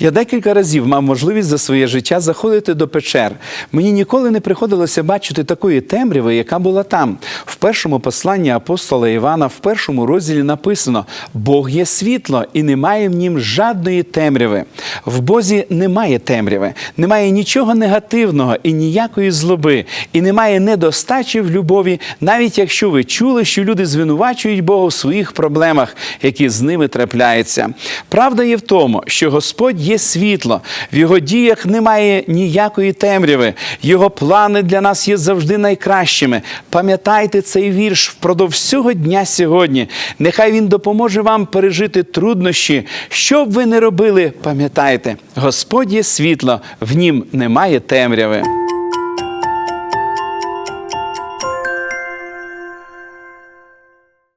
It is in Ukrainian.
Я декілька разів мав можливість за своє життя заходити до печер. Мені ніколи не приходилося бачити такої темряви, яка була там. В першому посланні апостола Івана, в першому розділі написано: Бог є світло, і немає в нім жадної темряви. В Бозі немає темряви, немає нічого негативного і ніякої злоби, і немає недостачі в любові, навіть якщо ви чули, що люди звинувачують Бога в своїх проблемах, які з ними трапляються. Правда є в тому, що Господь є світло, в його діях немає ніякої темряви. Його плани для нас є завжди найкращими. Пам'ятайте цей вірш впродовж всього дня сьогодні. Нехай він допоможе вам пережити труднощі. Що б ви не робили, пам'ятайте, Господь є світло, в нім немає темряви.